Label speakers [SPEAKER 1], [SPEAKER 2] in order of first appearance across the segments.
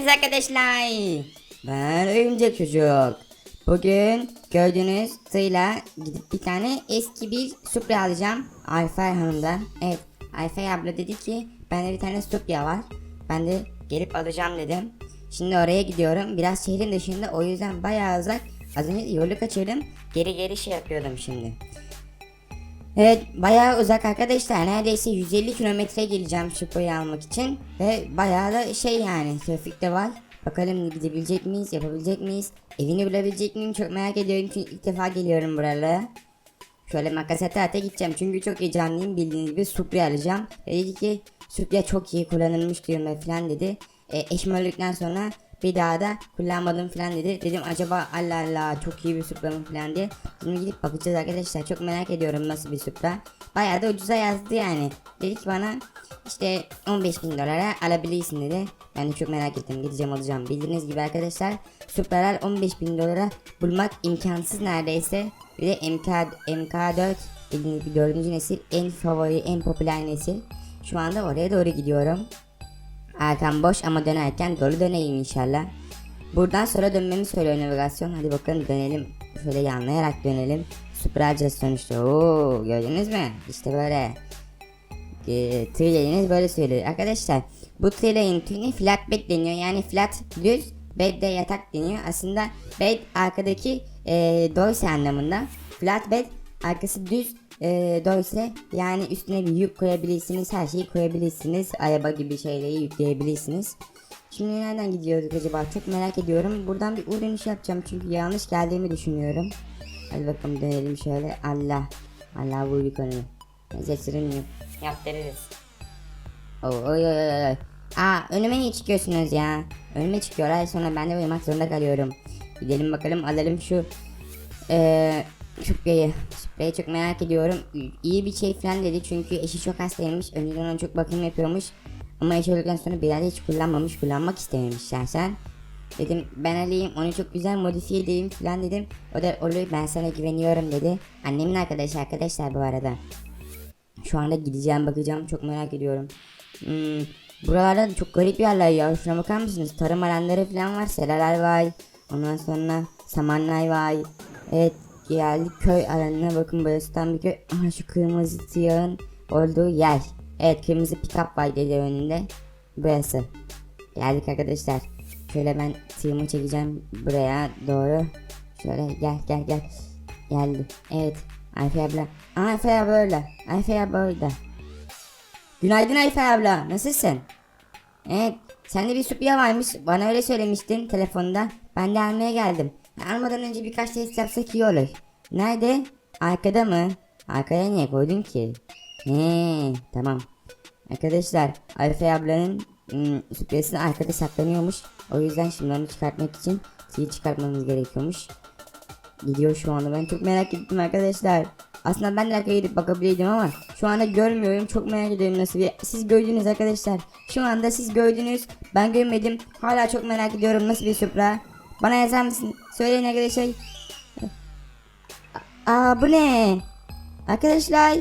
[SPEAKER 1] geldiniz arkadaşlar. Ben Örümcek Çocuk. Bugün gördüğünüz sıyla gidip bir tane eski bir Supra alacağım. Ayfer Hanım'dan. Evet Ayfer abla dedi ki bende bir tane Supra var. Ben de gelip alacağım dedim. Şimdi oraya gidiyorum. Biraz şehrin dışında o yüzden bayağı uzak. Az önce yolu kaçırdım. Geri geri şey yapıyordum şimdi. Evet bayağı uzak arkadaşlar neredeyse 150 kilometre geleceğim Supra'yı almak için ve bayağı da şey yani trafikte var. Bakalım gidebilecek miyiz yapabilecek miyiz evini bulabilecek miyim çok merak ediyorum çünkü ilk defa geliyorum buralara. Şöyle makasete ate gideceğim çünkü çok heyecanlıyım bildiğiniz gibi Supra alacağım. Dedi ki Supra çok iyi kullanılmış diyorum falan dedi. E, eşim öldükten sonra bir daha da kullanmadım falan dedi. Dedim acaba Allah Allah çok iyi bir Supra mı falan diye. Şimdi gidip bakacağız arkadaşlar. Çok merak ediyorum nasıl bir Supra. Bayağı da ucuza yazdı yani. Dedi ki bana işte 15 bin dolara alabilirsin dedi. Ben de çok merak ettim. Gideceğim alacağım. Bildiğiniz gibi arkadaşlar Supra'lar 15 bin dolara bulmak imkansız neredeyse. Bir de MK, MK4 bildiğiniz gibi dördüncü nesil en favori en popüler nesil. Şu anda oraya doğru gidiyorum. Arkam boş ama dönerken dolu döneyim inşallah. Buradan sonra dönmemi söylüyor navigasyon. Hadi bakalım dönelim. Şöyle yanlayarak dönelim. Supra alacağız sonuçta. Oo, gördünüz mü? İşte böyle. E, böyle söylüyor. Arkadaşlar bu tırlayın tüyüne flatbed deniyor. Yani flat düz bed de yatak deniyor. Aslında bed arkadaki e, dorse anlamında. Flatbed arkası düz e, dorse yani üstüne bir yük koyabilirsiniz. Her şeyi koyabilirsiniz. Araba gibi şeyleri yükleyebilirsiniz. Şimdi nereden gidiyorduk acaba? Çok merak ediyorum. Buradan bir U dönüş yapacağım çünkü yanlış geldiğimi düşünüyorum. Hadi bakalım dönelim şöyle. Allah. Allah vurduk onu. Neyse sürünmüyor. Yaptırırız. Oy oy oy, oy. Aa önüme niye çıkıyorsunuz ya? Önüme çıkıyorlar sonra ben de uyumak zorunda kalıyorum. Gidelim bakalım alalım şu eee Şüpheyi. Şüpheyi çok merak ediyorum. İyi bir şey falan dedi çünkü eşi çok hastaymış. Önceden ona çok bakım yapıyormuş. Ama eşi öldükten sonra bir hiç kullanmamış. Kullanmak istememiş şahsen. Dedim ben alayım onu çok güzel modifiye edeyim falan dedim. O da olur ben sana güveniyorum dedi. Annemin arkadaşı arkadaşlar bu arada. Şu anda gideceğim bakacağım çok merak ediyorum. Hmm, buralarda çok garip yerler ya. Şuna bakar mısınız? Tarım alanları falan var. Seralar var. Ondan sonra samanlar var. Evet geldik köy alanına bakın burası tam bir köy. Aha şu kırmızı siyahın olduğu yer. Evet kırmızı pick-up var dedi önünde. Burası. Geldik arkadaşlar. Şöyle ben tığımı çekeceğim buraya doğru. Şöyle gel gel gel. Geldi. Evet. Ayfe abla. Aa, Ayfe abla öyle. Ayfe abla orada. Günaydın Ayfe abla. Nasılsın? Evet. Sende bir supya varmış. Bana öyle söylemiştin telefonda. Ben de almaya geldim. Almadan önce birkaç test yapsak iyi olur. Nerede? Arkada mı? Arkaya niye koydun ki? He, tamam. Arkadaşlar Ayfe ablanın ım, süpyası arkada saklanıyormuş. O yüzden şimdi onu çıkartmak için sil çıkartmamız gerekiyormuş. Gidiyor şu anda ben çok merak ettim arkadaşlar. Aslında ben de arkaya gidip bakabilirdim ama şu anda görmüyorum. Çok merak ediyorum nasıl bir... Siz gördünüz arkadaşlar. Şu anda siz gördünüz. Ben görmedim. Hala çok merak ediyorum nasıl bir Supra. Bana yazar mısın? Söyleyin arkadaşlar. Aa bu ne? Arkadaşlar.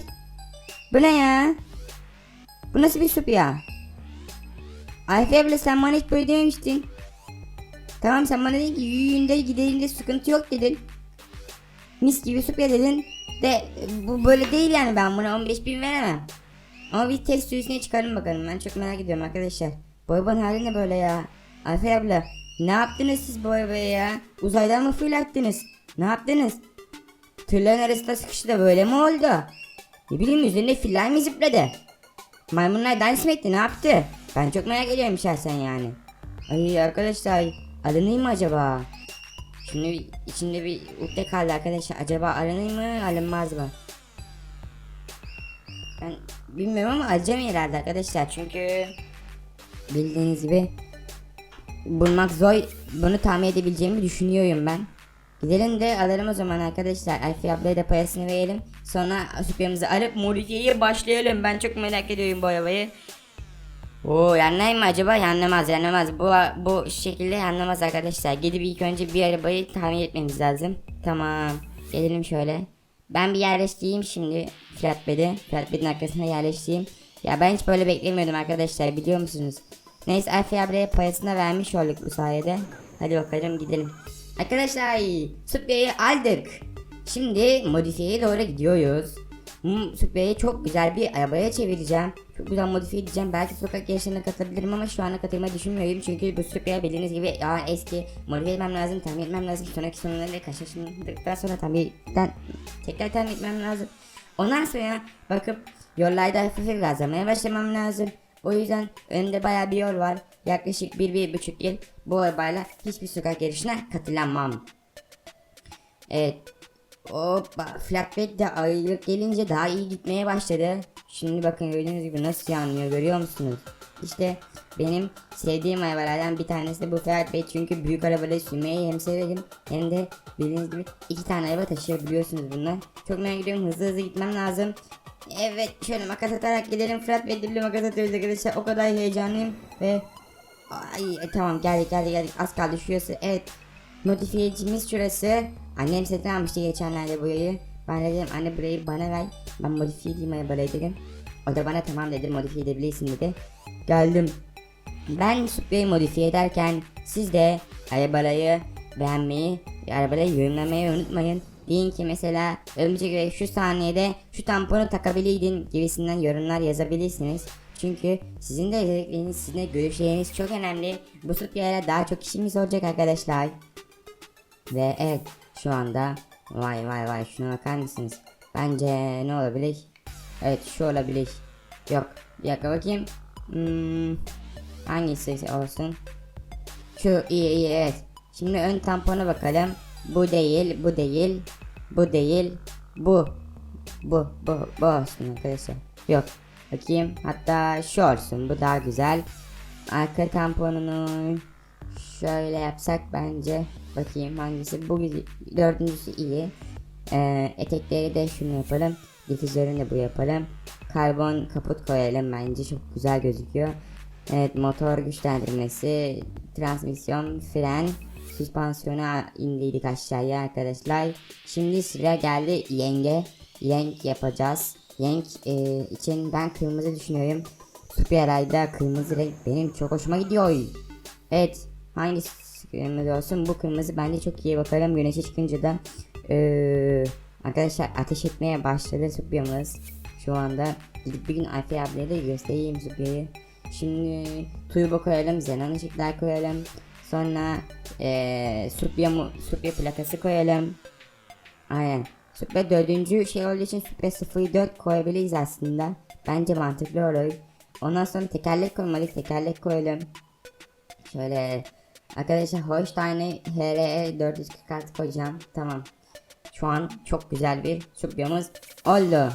[SPEAKER 1] Bu ne ya? Bu nasıl bir Supra? Ayfe abla sen bana hiç böyle dememiştin. Tamam sen bana dedin ki yürüyünde giderinde sıkıntı yok dedin. Mis gibi Supra dedin. De bu böyle değil yani ben buna 15 bin veremem. Ama bir test sürüsüne çıkarın bakalım ben çok merak ediyorum arkadaşlar. Bu arabanın hali ne böyle ya? Ayfe abla ne yaptınız siz bu arabaya ya? Uzaydan mı fırlattınız? Ne yaptınız? Tırların arasında sıkıştı da böyle mi oldu? Ne bileyim üzerinde filler mi zıpladı? Maymunlar dans mı etti ne yaptı? Ben çok merak ediyorum şahsen yani. Ay arkadaşlar alınayım mı acaba? Şimdi içinde bir ukde kaldı arkadaşlar. Acaba alınır mı alınmaz mı? Ben bilmiyorum ama alacağım herhalde arkadaşlar. Çünkü bildiğiniz gibi bulmak zor. Bunu tahmin edebileceğimi düşünüyorum ben. Gidelim de alalım o zaman arkadaşlar. Alfi ablaya da parasını verelim. Sonra süpürümüzü alıp modifiyeye başlayalım. Ben çok merak ediyorum bu arabayı. Oo yanlar mı acaba? Yanlamaz yanlamaz. Bu bu şekilde yanlamaz arkadaşlar. Gidip ilk önce bir arabayı tamir etmemiz lazım. Tamam. Gelelim şöyle. Ben bir yerleştireyim şimdi flatbed'i. Flatbed'in arkasına yerleştireyim. Ya ben hiç böyle beklemiyordum arkadaşlar biliyor musunuz? Neyse Alfie ablaya parasını vermiş olduk bu sayede. Hadi bakalım gidelim. Arkadaşlar Supra'yı aldık. Şimdi modifiyeye doğru gidiyoruz. Hmm, Supra'yı çok güzel bir arabaya çevireceğim. Çok güzel modifiye edeceğim. Belki sokak yarışlarına katılabilirim ama şu anda katılmayı düşünmüyorum. Çünkü bu Supra'ya bildiğiniz gibi ya eski modifiye etmem lazım, tamir etmem lazım. Sonraki sonları karşılaştırdıktan sonra tamirden tekrar tamir etmem lazım. Ondan sonra bakıp yollarda hafif gazlamaya başlamam lazım. O yüzden önümde baya bir yol var. Yaklaşık bir, bir buçuk yıl bu arabayla hiçbir sokak yarışına katılamam. Evet. Hoppa. Flatbed de ayrılık gelince daha iyi gitmeye başladı. Şimdi bakın gördüğünüz gibi nasıl yanlıyor görüyor musunuz? İşte benim sevdiğim arabalardan bir tanesi de bu Flatbed çünkü büyük arabaları sürmeyi hem severim hem de bildiğiniz gibi iki tane araba taşıyabiliyorsunuz bunlar. Çok merak ediyorum hızlı hızlı gitmem lazım. Evet şöyle makas atarak gidelim. Flatbed'le bile makas atıyoruz arkadaşlar. O kadar heyecanlıyım ve Ay e, tamam geldik geldik geldik. Az kaldı şurası. Evet Modifiyecimiz şurası. Annem satın almıştı geçenlerde burayı Ben de dedim anne burayı bana ver. Ben modifiye edeyim arabayı dedim. O da bana tamam dedi modifiye edebilirsin dedi. Geldim. Ben Supra'yı modifiye ederken Siz de arabayı beğenmeyi ve arabayı yorumlamayı unutmayın Deyin ki mesela örümcek ve şu saniyede şu tamponu takabiliydin gibisinden yorumlar yazabilirsiniz. Çünkü sizin de özellikleriniz, sizin de görüşleriniz çok önemli. Bu Supra'yla daha çok işimiz olacak arkadaşlar. Ve evet şu anda vay vay vay şuna bakar mısınız? Bence ne olabilir? Evet şu olabilir. Yok bir dakika bakayım. Hmm, hangisi olsun? Şu iyi iyi evet. Şimdi ön tampona bakalım. Bu değil, bu değil, bu değil, bu. Bu, bu, bu olsun arkadaşlar. Yok. Bakayım. Hatta şu olsun. Bu daha güzel. Arka tamponunu şöyle yapsak bence. Bakayım hangisi. Bu. Dördüncüsü iyi. Ee, etekleri de şunu yapalım. Difüzörünü de bu yapalım. Karbon kaput koyalım bence çok güzel gözüküyor. Evet motor güçlendirmesi, transmisyon, fren, süspansiyona indiydik aşağıya arkadaşlar. Şimdi sıra geldi yenge. Yenk yapacağız. Yenk e, için ben kırmızı düşünüyorum. Superay'da kırmızı renk benim çok hoşuma gidiyor. Evet hangisi kırmızı olsun bu kırmızı bence çok iyi bakalım güneşe çıkınca da ee, arkadaşlar ateş etmeye başladı Supra'mız şu anda gidip bir gün Alfi abiye de göstereyim Supra'yı şimdi turbo koyalım xenon ışıklar koyalım sonra ee, Supra, mu- Supra plakası koyalım aynen Supra dördüncü şey olduğu için Supra 04 koyabiliriz aslında bence mantıklı olur ondan sonra tekerlek koymadık tekerlek koyalım Şöyle arkadaşlar Holstein'i HRE 446 koyacağım. Tamam. Şu an çok güzel bir Supra'mız oldu.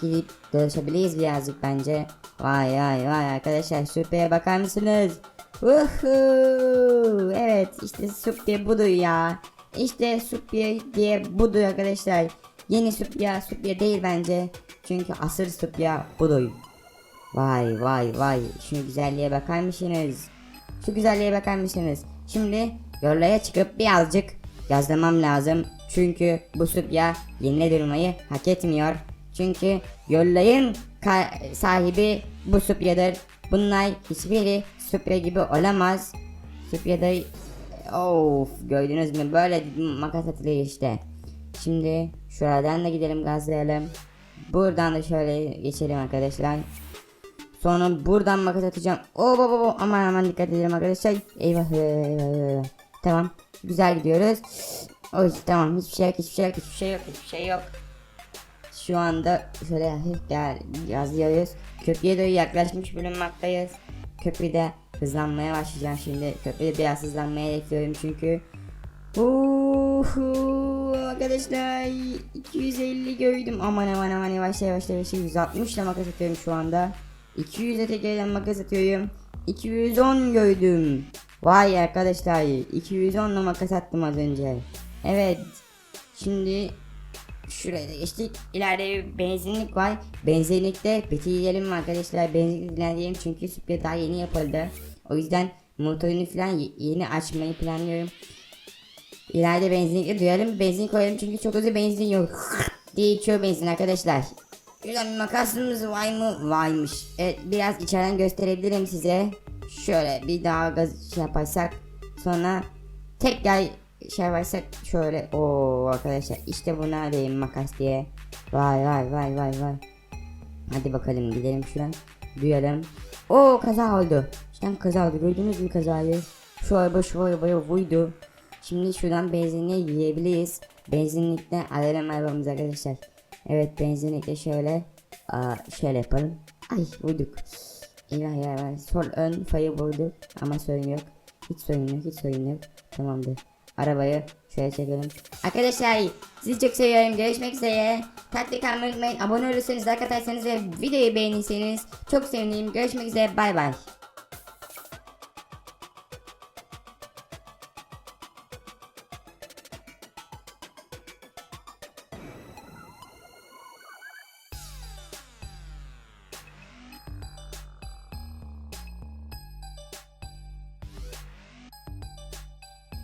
[SPEAKER 1] Gidip dolaşabiliriz birazcık bence. Vay vay vay arkadaşlar Supra'ya bakar mısınız? Uhu! Evet işte Supra budur ya. İşte Supra diye budur arkadaşlar. Yeni Supra Supra değil bence. Çünkü asıl Supra budur. Vay vay vay şu güzelliğe bakar mısınız? Şu güzelliğe bakar mısınız? Şimdi yollara çıkıp birazcık yazlamam lazım. Çünkü bu Supra yenile durmayı hak etmiyor. Çünkü yollayın sahibi bu Supra'dır. Bunlar hiçbiri Supra gibi olamaz. Supra'da of gördünüz mü böyle makas atılıyor işte. Şimdi şuradan da gidelim gazlayalım. Buradan da şöyle geçelim arkadaşlar. Sonra buradan makas atacağım. Oo baba baba aman aman dikkat edelim arkadaşlar. Eyvah eyvah. eyvah. Tamam. Güzel gidiyoruz. Oy tamam hiçbir şey yok hiçbir şey yok hiçbir şey yok hiçbir şey yok. Şu anda şöyle hafif gel yazıyoruz. Köprüye doğru yaklaşmış bulunmaktayız. Köprüde hızlanmaya başlayacağım şimdi. Köprüde biraz hızlanmaya bekliyorum çünkü. Uhu, arkadaşlar 250 gördüm. Aman aman aman yavaş yavaş yavaş 160 ile makas atıyorum şu anda. 200'e tekerden makas atıyorum. 210 gördüm. Vay arkadaşlar 210 ile makas attım az önce. Evet. Şimdi şuraya da geçtik. İleride benzinlik var. Benzinlikte bitirelim arkadaşlar. Benzinlik ilerleyelim çünkü Supra daha yeni yapıldı. O yüzden motorunu falan ye- yeni açmayı planlıyorum. İleride benzinlikte duyalım. Benzin koyalım çünkü çok hızlı benzin yok. diye içiyor benzin arkadaşlar. Bir makasımız var mı? Varmış. Evet biraz içeriden gösterebilirim size. şöyle bir daha gaz şey yaparsak sonra tekrar şey yaparsak şöyle o arkadaşlar işte bu neredeyim makas diye. Vay vay vay vay vay. Hadi bakalım gidelim şuradan. Duyalım. O kaza oldu. İşte kaza oldu. Gördünüz mü kazayı? Şu araba şu arabaya vurdu. Şimdi şuradan benzinliğe yiyebiliriz. Benzinlikte alalım arabamızı arkadaşlar. Evet benzinlikte şöyle aa, şöyle yapalım. Ay vurduk. Eyvah eyvah. Sol ön fayı vurduk. Ama sorun yok. Hiç sorun yok. Hiç sorun yok. Tamamdır. Arabayı şöyle çekelim. Arkadaşlar sizi çok seviyorum. Görüşmek üzere. Tatlı kalmayı unutmayın. Abone olursanız, like atarsanız ve videoyu beğenirseniz çok sevinirim. Görüşmek üzere. Bay bay.